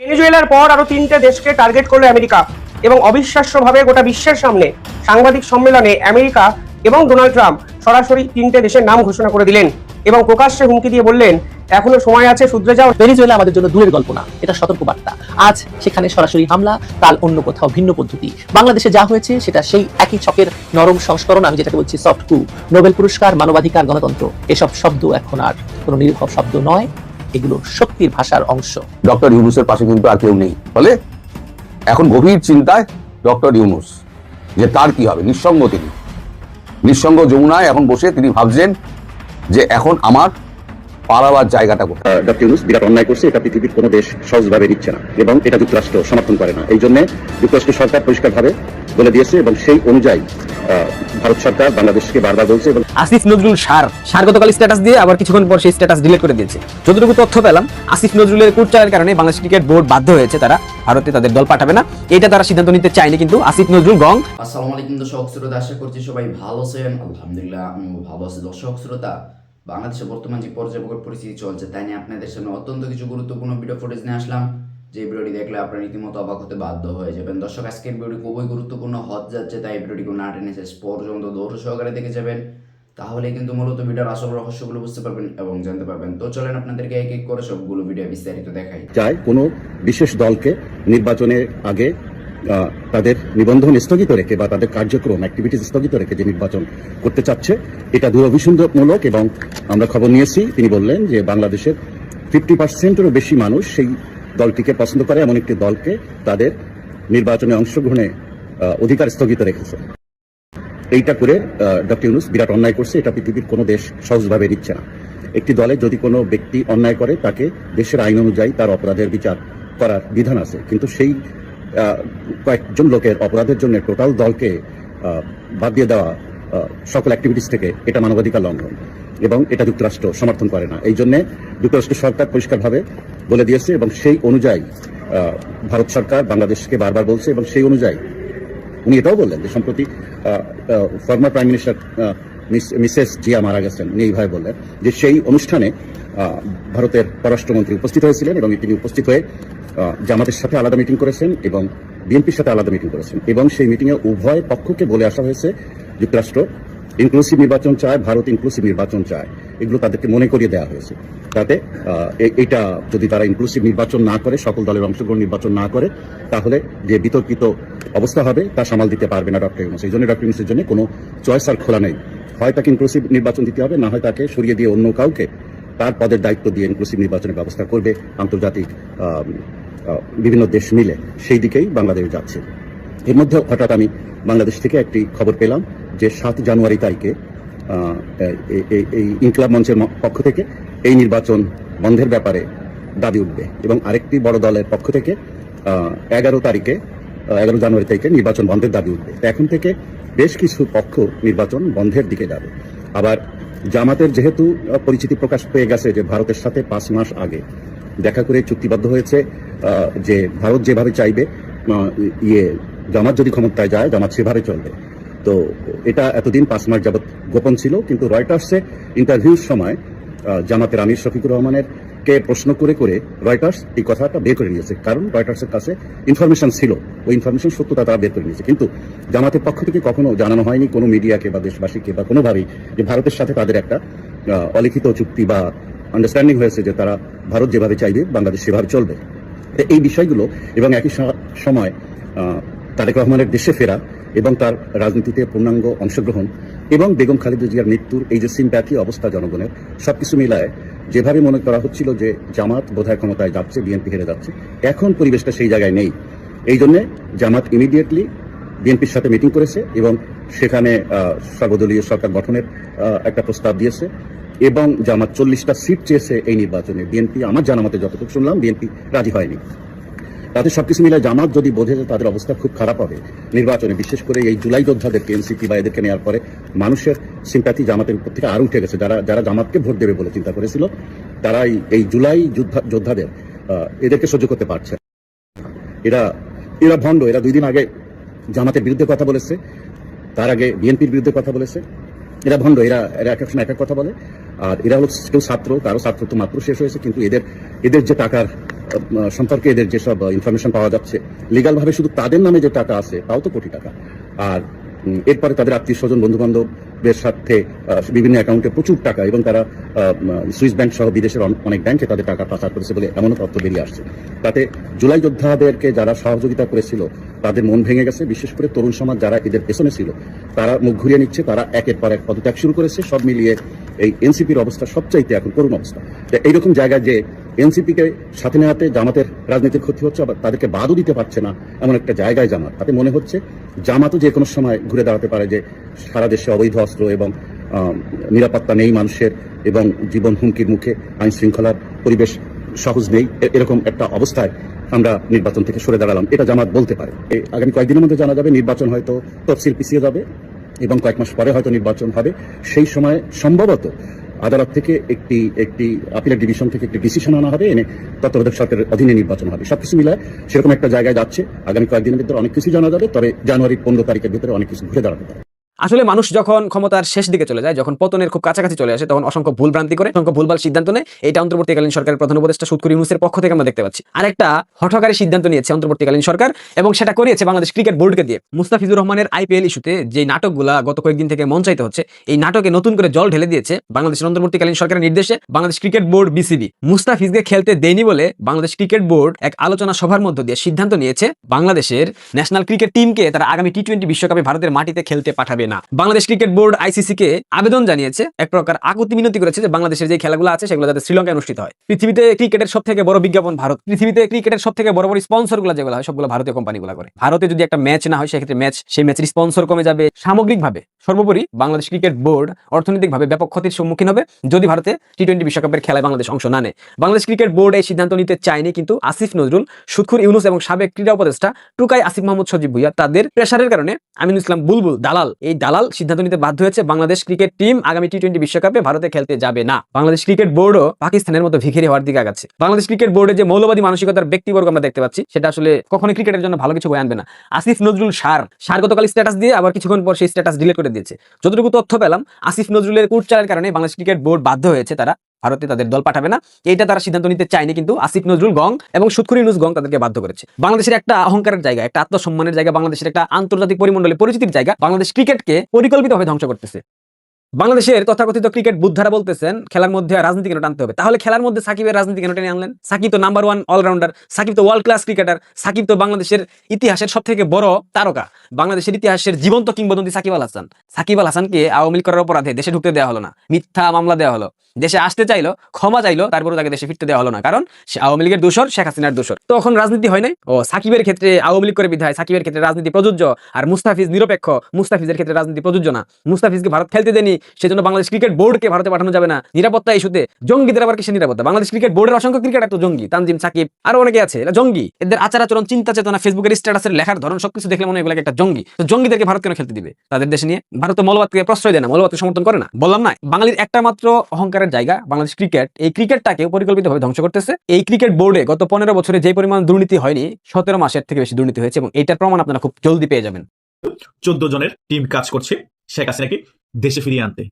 ভেনেজুয়েলার পর আরও তিনটে দেশকে টার্গেট করল আমেরিকা এবং অবিশ্বাস্যভাবে গোটা বিশ্বের সামনে সাংবাদিক সম্মেলনে আমেরিকা এবং ডোনাল্ড ট্রাম্প সরাসরি তিনটে দেশের নাম ঘোষণা করে দিলেন এবং প্রকাশ্যে হুমকি দিয়ে বললেন, এখনও সময় আছে, শুধরে যাও। ভেনেজুয়েলা আমাদের জন্য দূরের গল্প না, এটা সতর্ক বার্তা আজ সেখানে সরাসরি হামলা, কাল অন্য কোথাও ভিন্ন পদ্ধতি। বাংলাদেশে যা হয়েছে, সেটা সেই একই ছকের নরম সংস্করণ, আমি যেটাকে বলছি সফট কু নোবেল পুরস্কার, মানবাধিকার, গণতন্ত্র, এসব শব্দ এখন আর কোনো নির্ভর শব্দ নয়। এগুলো শক্তির ভাষার অংশ। ডক্টর ইউনুসের পাশে কিন্তু আর কেউ নেই। ফলে এখন গভীর চিন্তায় ডক্টর ইউনুস যে তার কি হবে? নিঃসঙ্গ তিনি। নিঃসঙ্গ যমুনায় এখন বসে তিনি ভাবছেন যে এখন আমার পালাবার জায়গাটা কোথায়? ডক্টর ইউনুস বিরাট অন্যায় করছে এটা পৃথিবীর কোনো দেশ সহজভাবে দিচ্ছে না এবং এটা যুক্তরাষ্ট্র সমর্থন করে না। এই জন্য যুক্তরাষ্ট্র সরকার পরিষ্কারভাবে বলে দিয়েছে এবং সেই অনুযায়ী ভারত সরকার বাংলাদেশকে বারবার বলছে এবং আসিফ নজরুল সার সার গতকাল স্ট্যাটাস দিয়ে আবার কিছুক্ষণ পর সেই স্ট্যাটাস ডিলিট করে দিয়েছে। যতটুকু তথ্য পেলাম আসিফ নজরুলের কুটচারের কারণে বাংলাদেশ ক্রিকেট বোর্ড বাধ্য হয়েছে তারা ভারতে তাদের দল পাঠাবে না। এটা তারা সিদ্ধান্ত নিতে চায়নি কিন্তু আসিফ নজরুল গং। আসসালামু আলাইকুম দর্শক শ্রোতা আশা করছি সবাই ভালো আছেন। আলহামদুলিল্লাহ আমিও ভালো আছি। দর্শক শ্রোতা বাংলাদেশে বর্তমান যে পর্যায়বকর পরিস্থিতি চলছে তাই নিয়ে আপনাদের সামনে অত্যন্ত কিছু গুরুত্বপূর্ণ ভিডিও ফুটেজ নিয়ে আসলাম। যে ভিডিওটি দেখলে আপনারা রীতিমতো অবাক হতে বাধ্য হয়ে যাবেন। দর্শক, আজকের ভিডিওটি খুবই গুরুত্বপূর্ণ হতে যাচ্ছে, তাই ভিডিওটি না টেনে শেষ পর্যন্ত দৌড় সহকারে দেখে যাবেন। তাহলে কিন্তু মূলত ভিডিওর আসল রহস্যগুলো বুঝতে পারবেন এবং জানতে পারবেন। তো চলেন আপনাদেরকে এক এক করে সবগুলো ভিডিও বিস্তারিত দেখাই। চায় কোনো বিশেষ দলকে নির্বাচনের আগে তাদের নিবন্ধন স্থগিত রেখে বা তাদের কার্যক্রম অ্যাক্টিভিটিস স্থগিত রেখে যে নির্বাচন করতে চাচ্ছে, এটা দুরভিসন্ধমূলক এবং আমরা খবর নিয়েছি। তিনি বললেন যে বাংলাদেশের ফিফটি পার্সেন্টেরও বেশি মানুষ সেই দলটিকে পছন্দ করে, এমন একটি দলকে তাদের নির্বাচনে অংশগ্রহণে অধিকার স্থগিত রেখেছে। এইটা করে ডক্টর ইউনুস বিরাট অন্যায় করছে, এটা পৃথিবীর কোনো দেশ সহজভাবে দিচ্ছে না। একটি দলে যদি কোনো ব্যক্তি অন্যায় করে, তাকে দেশের আইন অনুযায়ী তার অপরাধের বিচার করার বিধান আছে। কিন্তু সেই কয়েকজন লোকের অপরাধের জন্য টোটাল দলকে বাদ দিয়ে দেওয়া সকল অ্যাক্টিভিটিস থেকে এটা মানবাধিকার লঙ্ঘন। এবং এটা যুক্তরাষ্ট্র সমর্থন করে না। এই জন্য যুক্তরাষ্ট্র সরকার পরিষ্কারভাবে বলে দিয়েছে এবং সেই অনুযায়ী ভারত সরকার বাংলাদেশকে বারবার বলছে এবং সেই অনুযায়ী উনি এটাও বললেন যে সম্প্রতি former prime minister Mrs Zia মারা গেছেন, উনি এইভাবে বললেন যে সেই অনুষ্ঠানে ভারতের পররাষ্ট্রমন্ত্রী উপস্থিত হয়েছিলেন এবং তিনি উপস্থিত হয়ে জামাতের সাথে আলাদা মিটিং করেছেন এবং বিএনপির সাথে আলাদা মিটিং করেছেন এবং সেই মিটিংয়ে উভয় পক্ষকে বলে আসা হয়েছে, যুক্তরাষ্ট্র ইনক্লুসিভ নির্বাচন চায়, ভারত ইনক্লুসিভ নির্বাচন চায়। এগুলো তাদেরকে মনে করিয়ে দেওয়া হয়েছে। তাতে এটা যদি তারা ইনক্লুসিভ নির্বাচন না করে, সকল দলের অংশগ্রহণ নির্বাচন না করে, তাহলে যে বিতর্কিত অবস্থা হবে, তা সামাল দিতে পারবে না ডক্টর ইউনুস। এই জন্য ডক্টর ইউনুসের জন্য কোনো চয়েস আর খোলা নেই। হয় তাকে ইনক্লুসিভ নির্বাচন দিতে হবে, না হয় তাকে সরিয়ে দিয়ে অন্য কাউকে তার পদের দায়িত্ব দিয়ে ইনক্লুসিভ নির্বাচনের ব্যবস্থা করবে আন্তর্জাতিক বিভিন্ন দেশ মিলে। সেই দিকেই বাংলাদেশ যাচ্ছে। এর মধ্যে হঠাৎ আমি বাংলাদেশ থেকে একটি খবর পেলাম যে সাত জানুয়ারি তারিখে এই- ইনকলাব মঞ্চের পক্ষ থেকে এই নির্বাচন বন্ধের ব্যাপারে দাবি উঠবে এবং আরেকটি বড় দলের পক্ষ থেকে এগারো তারিখে এগারো জানুয়ারি তারিখে নির্বাচন বন্ধের দাবি উঠবে। এখন থেকে বেশ কিছু পক্ষ নির্বাচন বন্ধের দিকে যাবে। আবার জামাতের যেহেতু পরিচিতি প্রকাশ পেয়ে গেছে যে ভারতের সাথে পাঁচ মাস আগে দেখা করে চুক্তিবদ্ধ হয়েছে যে ভারত যেভাবে চাইবে ইয়ে জামাত যদি ক্ষমতায় যায়, জামাত সেভাবে চলবে। তো এটা এতদিন পাঁচ মাস যাবৎ গোপন ছিল, কিন্তু রয়টার্সে ইন্টারভিউর সময় জামাতের আমির শফিকুর রহমানের কে প্রশ্ন করে করে রয়টার্স এই কথাটা বের করে নিয়েছে। কারণ রয়টার্সের কাছে ইনফরমেশন ছিল ওই ইনফরমেশন সত্যতা তারা বের করে নিয়েছে। কিন্তু জামাতের পক্ষ থেকে কখনো জানানো হয়নি কোনো মিডিয়াকে বা দেশবাসীকে বা কোনোভাবেই যে ভারতের সাথে তাদের একটা অলিখিত চুক্তি বা আন্ডারস্ট্যান্ডিং হয়েছে যে তারা ভারত যেভাবে চাইবে, বাংলাদেশ সেভাবে চলবে। এই বিষয়গুলো এবং একই সময় তারেক রহমানের দেশে ফেরা এবং তার রাজনীতিতে পূর্ণাঙ্গ অংশগ্রহণ এবং বেগম খালেদা জিয়ার মৃত্যুর এই যে সিম্প্যাথি অবস্থা জনগণের, সবকিছু মিলায় যেভাবে মনে করা হচ্ছিল যে জামাত বোধহয় ক্ষমতায় যাচ্ছে, বিএনপি হেরে যাচ্ছে, এখন পরিবেশটা সেই জায়গায় নেই। এই জন্য জামাত ইমিডিয়েটলি বিএনপির সাথে মিটিং করেছে এবং সেখানে সর্বদলীয় সরকার গঠনের একটা প্রস্তাব দিয়েছে এবং জামাত চল্লিশটা সিট চেয়েছে এই নির্বাচনে। বিএনপি, আমার জানা মতে যতটুকু শুনলাম, বিএনপি রাজি হয়নি। তাদের সবকিছু মিলে জামাত যদি বোঝে যে তাদের অবস্থা খুব খারাপ হবে, নির্বাচনে বিশেষ করে এই জুলাই যোদ্ধাদেরকে এনসিপি বা এদেরকে নেওয়ার পরে মানুষের সিম্প্যাথি জামাতের উপর থেকে আরও উঠে গেছে। যারা যারা জামাতকে ভোট দেবে বলে চিন্তা করেছিল তারা এই- জুলাই যোদ্ধা- যোদ্ধাদের এদেরকে সহ্য করতে পারছে এরা এরা ভণ্ড, এরা দুই দিন আগে জামাতের বিরুদ্ধে কথা বলেছে, তার আগে বিএনপির বিরুদ্ধে কথা বলেছে। এরা ভণ্ড, এরা এরা এক এক সময় এক এক কথা বলে। আর এরা হলো কেউ ছাত্র, কারও ছাত্র তো মাত্র শেষ হয়েছে, কিন্তু এদের এদের যে টাকার সম্পর্কে এদের যেসব ইনফরমেশন পাওয়া যাচ্ছে লিগাল ভাবে শুধু তাদের নামে যে টাকা আছে, তাও তো কোটি টাকা। আর এরপরে তাদের আত্মীয় স্বজন বন্ধু বান্ধবদের সাথে বিভিন্ন অ্যাকাউন্টে প্রচুর টাকা এবং তারা সুইস ব্যাংক সহ বিদেশের অন- অনেক ব্যাংকে তাদের টাকা পাচার করেছে বলে এমনও তথ্য বেরিয়ে আসছে। তাতে জুলাই যোদ্ধাদেরকে যারা সহযোগিতা করেছিল, তাদের মন ভেঙে গেছে। বিশেষ করে তরুণ সমাজ যারা এদের পেছনে ছিল, তারা মুখ ঘুরিয়ে নিচ্ছে, তারা একের পর এক পদত্যাগ শুরু করেছে। সব মিলিয়ে এই এনসিপির অবস্থা সবচাইতে এখন করুণ অবস্থা। এইরকম জায়গায় যে এনসিপি কে সাথে নেওয়াতে জামাতের রাজনীতির ক্ষতি হচ্ছে, আবার তাদেরকে বাদও দিতে পারছে না এমন একটা জায়গায় জামাত। তাতে মনে হচ্ছে জামাতও যে কোনো সময় ঘুরে দাঁড়াতে পারে যে সারা দেশে অবৈধ অস্ত্র এবং নিরাপত্তা নেই মানুষের এবং জীবন হুমকির মুখে আইন শৃঙ্খলার পরিবেশ সহজ নেই। এরকম একটা অবস্থায় আমরা নির্বাচন থেকে সরে দাঁড়ালাম। এটা জামাত বলতে পারে। আগামী কয়েকদিনের মধ্যে জানা যাবে নির্বাচন হয়তো তফসিল পিছিয়ে যাবে এবং কয়েক মাস পরে হয়তো নির্বাচন হবে। সেই সময় সম্ভবত আদালত থেকে একটি একটি আপিলের ডিভিশন থেকে একটি ডিসিশন আনা হবে, এনে তত্ত্বাবধায়ক সরকারের অধীনে নির্বাচন হবে। সবকিছু মিলায় সেরকম একটা জায়গায় যাচ্ছে। আগামী কয়েকদিনের ভিতরে অনেক কিছু জানা যাবে, তবে জানুয়ারির পনেরো তারিখের ভিতরে অনেক কিছু ঘুরে দাঁড়াতে পারে। আসলে মানুষ যখন ক্ষমতার শেষ দিকে চলে যায়, যখন পতনের খুব কাছাকাছি চলে আসে, তখন অসংখ্য ভুল ভ্রান্তি করে, অসংখ্য ভুলভাল সিদ্ধান্ত নেয়। এটা অন্তর্বর্তীকালীন সরকারের প্রধান উপদেষ্টা সুৎকুর ইউনুসের পক্ষ থেকে আমরা দেখতে পাচ্ছি। আরেকটা হঠকারী সিদ্ধান্ত নিয়েছে অন্তর্বর্তীকালীন সরকার, এবং সেটা করিয়েছে বাংলাদেশ ক্রিকেট বোর্ডকে দিয়ে। মুস্তাফিজুর রহমানের আইপিএল ইস্যুতে যে নাটকগুলা গত কয়েকদিন থেকে মঞ্চাইতে হচ্ছে, এই নাটকে নতুন করে জল ঢেলে দিয়েছে বাংলাদেশের অন্তর্বর্তীকালীন সরকারের নির্দেশে বাংলাদেশ ক্রিকেট বোর্ড বিসিবি। মুস্তাফিজকে খেলতে দেয়নি বলে বাংলাদেশ ক্রিকেট বোর্ড এক আলোচনা সভার মধ্য দিয়ে সিদ্ধান্ত নিয়েছে বাংলাদেশের ন্যাশনাল ক্রিকেট টিমকে তারা আগামী টি টোয়েন্টি বিশ্বকাপে ভারতের মাটিতে খেলতে পাঠাবে। না। বাংলাদেশ ক্রিকেট বোর্ড আইসিসি কে আবেদন জানিয়েছে, এক প্রকার আকুতি মিনতি করেছে যে বাংলাদেশের যে খেলাগুলো আছে সেগুলো যাতে শ্রীলঙ্কায় অনুষ্ঠিত হয়। পৃথিবীতে ক্রিকেটের সব থেকে বড় বিজ্ঞাপন ভারত। পৃথিবীতে ক্রিকেটের সব থেকে বড় বড় স্পন্সরগুলো যেগুলো হয় সবগুলো ভারতীয় কোম্পানিগুলো করে। ভারতে যদি একটা ম্যাচ না হয়, সেক্ষেত্রে ম্যাচ, সেই ম্যাচের স্পন্সর কমে যাবে সামগ্রিকভাবে। সর্বোপরি বাংলাদেশ ক্রিকেট বোর্ড অর্থনৈতিকভাবে ব্যাপক ক্ষতির সম্মুখীন হবে যদি ভারতে টি টোয়েন্টি বিশ্বকাপের খেলায় বাংলাদেশ অংশ না নেয়। বাংলাদেশ ক্রিকেট বোর্ড এই সিদ্ধান্ত নিতে চায়নি কিন্তু আসিফ নজরুল, সুৎখুর ইউনুস এবং সাবেক ক্রীড়া উপদেষ্টা টুকাই আসিফ মাহমুদ সজীব ভুইয়া তাদের প্রেশারের কারণে আমিনুল ইসলাম বুলবুল দালাল এই দালাল সিদ্ধান্ত নিতে বাধ্য হয়েছে, বাংলাদেশ ক্রিকেট টিম আগামী টি টোয়েন্টি বিশ্বকাপে ভারতে খেলতে যাবে না। বাংলাদেশ ক্রিকেট বোর্ডও পাকিস্তানের মতো ভিখিরি হওয়ার দিকে আগাচ্ছে। বাংলাদেশ ক্রিকেট বোর্ডে যে মৌলবাদী মানসিকতার ব্যক্তিবর্গ আমরা দেখতে পাচ্ছি, সেটা আসলে কখনোই ক্রিকেটের জন্য ভালো কিছু বয়ে আনবে না। আসিফ নজরুল সার সার গতকাল স্ট্যাটাস দিয়ে আবার কিছুক্ষণ পর সেই স্ট্যাটাস ডিলিট করে দিয়েছে। যতটুকু তথ্য পেলাম, আসিফ নজরুলের কুটচালের কারণে বাংলাদেশ ক্রিকেট বোর্ড বাধ্য হয়েছে তারা ভারতে তাদের দল পাঠাবে না। এইটা তারা সিদ্ধান্ত নিতে চায়নি কিন্তু আসিফ নজরুল গং এবং সুৎকুরি নুস গং তাদেরকে বাধ্য করেছে। বাংলাদেশের একটা অহংকারের জায়গা, একটা আত্মসম্মানের জায়গা, বাংলাদেশের একটা আন্তর্জাতিক পরিমণ্ডলে পরিচিতির জায়গা, বাংলাদেশ ক্রিকেটকে পরিকল্পিতভাবে ধ্বংস করতেছে। বাংলাদেশের তথাকথিত ক্রিকেট বুদ্ধারা বলতেছেন, খেলার মধ্যে রাজনীতি কেন টানতে হবে? তাহলে খেলার মধ্যে সাকিবের রাজনীতি কেন টেনে আনলেন? সাকিব তো নাম্বার ওয়ান অলরাউন্ডার সাকিব তো ওয়ার্ল্ড ক্লাস ক্রিকেটার সাকিব তো বাংলাদেশের ইতিহাসের সব থেকে বড় তারকা। বাংলাদেশের ইতিহাসের জীবন্ত কিংবদন্তি সাকিব আল হাসান। সাকিব আল হাসানকে আওয়ামী লীগ করার অপরাধে দেশে ঢুকতে দেওয়া হলো না, মিথ্যা মামলা দেওয়া হলো। দেশে আসতে চাইলো, ক্ষমা চাইলো তারপরে তাকে দেশে ফিরতে দেওয়া হলো না। কারণ সে আওয়ামী লীগের দোষর, শেখ হাসিনার দোষর। তখন রাজনীতি হয় নাই। ও সাকিবের ক্ষেত্রে আওয়ামী লীগ করে বিধায় সাকিবের ক্ষেত্রে রাজনীতি প্রযোজ্য আর মুস্তাফিজ নিরপেক্ষ। মুস্তাফিজের ক্ষেত্রে রাজনীতি প্রযোজ্য না। মুস্তাফিজকে ভারত খেলতে দেনি সেজন্য বাংলাদেশ ক্রিকেট বোর্ডকে ভারতে পাঠানো যাবে না। নিরাপত্তা ইস্যুতে জঙ্গিদের আবার কিসের নিরাপত্তা? বাংলাদেশ ক্রিকেট বোর্ডের অসংখ্য ক্রিকেটার তো জঙ্গি। তানজিম, সাকিব আরও অনেকে আছে। এরা জঙ্গি। এদের আচার আচরণ চিন্তা চেতনা ফেসবুকের স্ট্যাটাসের লেখার ধরন সবকিছু দেখলে মনে হয় একটা জঙ্গি। তো জঙ্গিদেরকে ভারত কেন খেলতে দিবে? তাদের দেশে নিয়ে ভারত মৌলবাদকে প্রশ্রয় দেয় না, মৌলবাদকে সমর্থন করে না। বললাম না, বাঙালির একটা মাত্র অহংকারের জায়গা, বাংলাদেশ ক্রিকেট এই ক্রিকেটটাকে পরিকল্পিতভাবে ধ্বংস করতেছে। এই ক্রিকেট বোর্ডে গত পনেরো বছরে যে পরিমাণ দুর্নীতি হয়নি, সতেরো মাসের থেকে বেশি দুর্নীতি হয়েছে এবং এইটার প্রমাণ আপনারা খুব জলদি পেয়ে যাবেন। চোদ্দ জনের টিম কাজ করছে, শেখ হাসিনাকে দেশে ফিরিয়ে আনতে।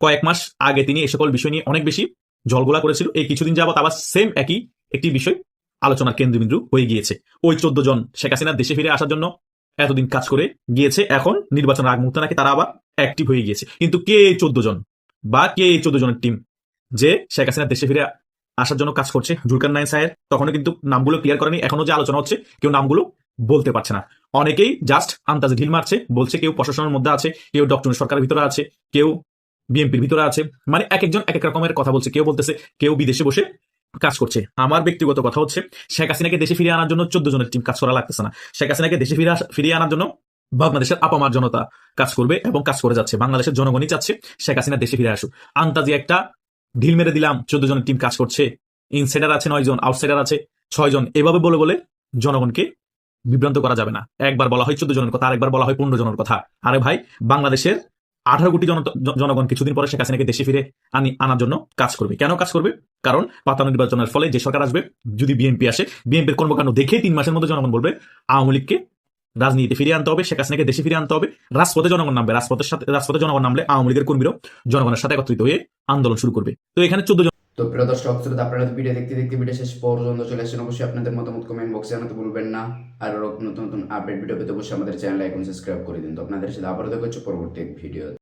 কয়েক মাস আগে তিনি এই সকল বিষয় নিয়ে অনেক বেশি জলগোলা করেছিল। এই কিছুদিন যাবত আবার সেম একই একটি বিষয় আলোচনার কেন্দ্রবিন্দু হয়ে গিয়েছে। ওই চোদ্দ জন শেখ হাসিনার দেশে ফিরে আসার জন্য এতদিন কাজ করে গিয়েছে, এখন নির্বাচনের আগ মুহূর্তে নাকি তারা আবার অ্যাক্টিভ হয়ে গিয়েছে। কিন্তু কে এই চোদ্দ জন বা কে এই চোদ্দ জনের টিম যে শেখ হাসিনা দেশে ফিরে আসার জন্য কাজ করছে, জুলকার নাইন সাহেব, তখনও কিন্তু নামগুলো ক্লিয়ার করেনি। এখনও যে আলোচনা হচ্ছে, কেউ নামগুলো বলতে পারছে না। অনেকেই জাস্ট আন্দাজে ঢিল মারছে, বলছে কেউ প্রশাসনের মধ্যে আছে, কেউ ডক্টর সরকারের ভিতরে আছে, কেউ বিএনপির ভিতরে আছে। মানে এক একজন এক এক রকমের কথা বলছে, কেউ বলতেছে, কেউ বিদেশে বসে কাজ করছে। আমার ব্যক্তিগত কথা হচ্ছে, শেখ হাসিনাকে দেশে ফিরিয়ে আনার জন্য চোদ্দ জনের টিম কাজ করা লাগতেছে না। শেখ হাসিনাকে দেশে ফিরে ফিরিয়ে আনার জন্য বাংলাদেশের আপামার জনতা কাজ করবে এবং কাজ করে যাচ্ছে। বাংলাদেশের জনগণই চাচ্ছে শেখ হাসিনা দেশে ফিরে আসুক। আন্তাজি একটা ঢিল মেরে দিলাম, চোদ্দ জনের টিম কাজ করছে ইনসাইডার আছে নয় জন আউটসাইডার আছে ছয় জন, এভাবে বলে বলে জনগণকে বিভ্রান্ত করা যাবে না। একবার বলা হয় চোদ্দ জনের কথা, আরেকবার বলা হয় পনেরো জনের কথা। আরে ভাই, বাংলাদেশের আঠারো কোটি জন- জন- জনগণ কিছুদিন পরে শেখ হাসিনাকে দেশে ফিরে আনি আনার জন্য কাজ করবে। কেন কাজ করবে? কারণ পাতানো নির্বাচনের ফলে যে সরকার আসবে, যদি বিএনপি আসে, বিএনপির কর্মকাণ্ড দেখে তিন মাসের মধ্যে জনগণ বলবে, আওয়ামী লীগকে রাজনীতিতে ফিরিয়ে আনতে হবে, শেখ হাসিনাকে দেশে ফিরিয়ে আনতে হবে, রাজপথে জনগণ নামবে, রাজপথের সাথে, রাজপথে জনগণ নামলে আওয়ামী লীগের কর্মীরাও জনগণের সাথে একত্রিত হয়ে আন্দোলন শুরু করবে। তো এখানে চোদ্দ জন তো প্রিয় দর্শক, শ্রোতা, আপনারা ভিডিও দেখতে দেখতে ভিডিও শেষ পর্যন্ত চলে আসেন। অবশ্যই আপনাদের মতামত কমেন্ট বক্সে জানাতে ভুলবেন না। আর নতুন নতুন আপডেট ভিডিও পেতে অবশ্যই আমাদের চ্যানেল এখন সাবস্ক্রাইব করে দিন। তো আপনাদের সাথে আবারও দেখা হচ্ছে পরবর্তী ভিডিও